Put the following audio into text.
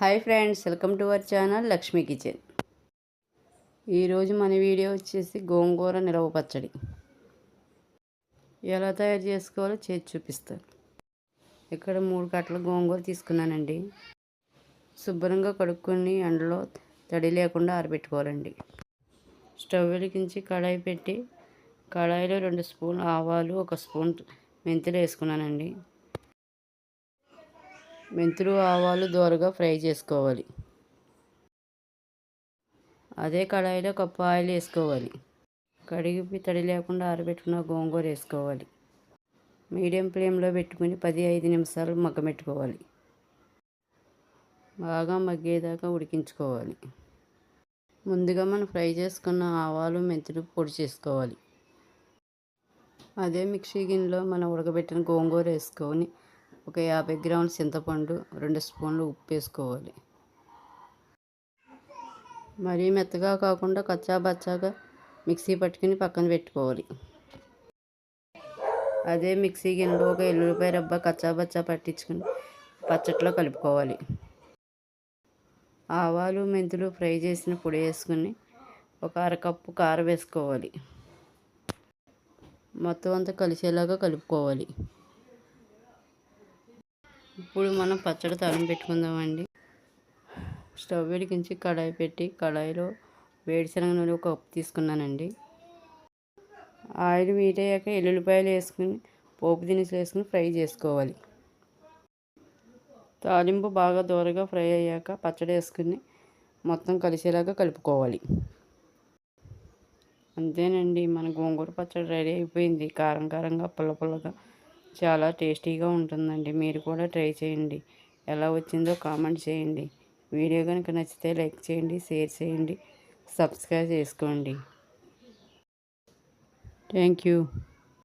Hi friends welcome to our channel Lakshmi kitchen. ఈరోజు మన video వచ్చేసి గోంగూర నిలవ పచ్చడి. ఎలా తయారు చేసుకోవాలో చేసి చూపిస్తాను. ఇక్కడ మూడు కట్టల గోంగూర తీసుకున్నానండి. శుభ్రంగా కడుక్కొని ఎండలో తడి లేకుండా ఆరబెట్టుకోవాలండి. స్టవ్ వెలిగించి కడాయి పెట్టి కడాయిలో రెండు స్పూన్ ఆవాలు ఒక స్పూన్ మెంతులు వేసుకున్నానండి. మెంతులు ఆవాలు దోరగా ఫ్రై చేసుకోవాలి. అదే కడాయిలో కప్పు ఆయిల్ వేసుకోవాలి. కడిగి తడి లేకుండా ఆరబెట్టుకున్న గోంగూర వేసుకోవాలి. మీడియం ఫ్లేమ్లో పెట్టుకుని పది ఐదు నిమిషాలు మగ్గబెట్టుకోవాలి. బాగా మగ్గేదాకా ఉడికించుకోవాలి. ముందుగా మనం ఫ్రై చేసుకున్న ఆవాలు మెంతులు పొడి చేసుకోవాలి. అదే మిక్సీ గిన్నెలో మనం ఉడకబెట్టిన గోంగూర వేసుకొని ఒక యాభై గ్రాముల చింతపండు రెండు స్పూన్లు ఉప్పు వేసుకోవాలి. మరీ మెత్తగా కాకుండా కచ్చా బచ్చాగా మిక్సీ పట్టుకుని పక్కన పెట్టుకోవాలి. అదే మిక్సీ గిన్నెలో ఒక ఎల్లుల్లిపాయ రబ్బ కచ్చా బచ్చా పట్టించుకుని పచ్చట్లో కలుపుకోవాలి. ఆవాలు మెంతులు ఫ్రై చేసిన పొడి వేసుకుని ఒక అరకప్పు కారం వేసుకోవాలి. మొత్తం అంతా కలిసేలాగా కలుపుకోవాలి. ఇప్పుడు మనం పచ్చడి తరం పెట్టుకుందామండి. స్టవ్ వెలిగించి కడాయి పెట్టి కడాయిలో వేడిశనగ నూనె ఒక కప్పు తీసుకున్నానండి. ఆయిల్ వీటయ్యాక ఎల్లుల్లిపాయలు వేసుకుని పోపు దినుసులు వేసుకుని ఫ్రై చేసుకోవాలి. తాలింపు బాగా దూరగా ఫ్రై అయ్యాక పచ్చడి వేసుకుని మొత్తం కలిసేలాగా కలుపుకోవాలి. అంతేనండి మన గోంగూర పచ్చడి రెడీ అయిపోయింది. కారం కారంగా పుల్ల పుల్లగా చాలా టేస్టీగా ఉంటుందండి. మీరు కూడా ట్రై చేయండి. ఎలా వచ్చిందో కామెంట్ చేయండి. వీడియో కనుక నచ్చితే లైక్ చేయండి షేర్ చేయండి సబ్స్క్రైబ్ చేసుకోండి. Thank you.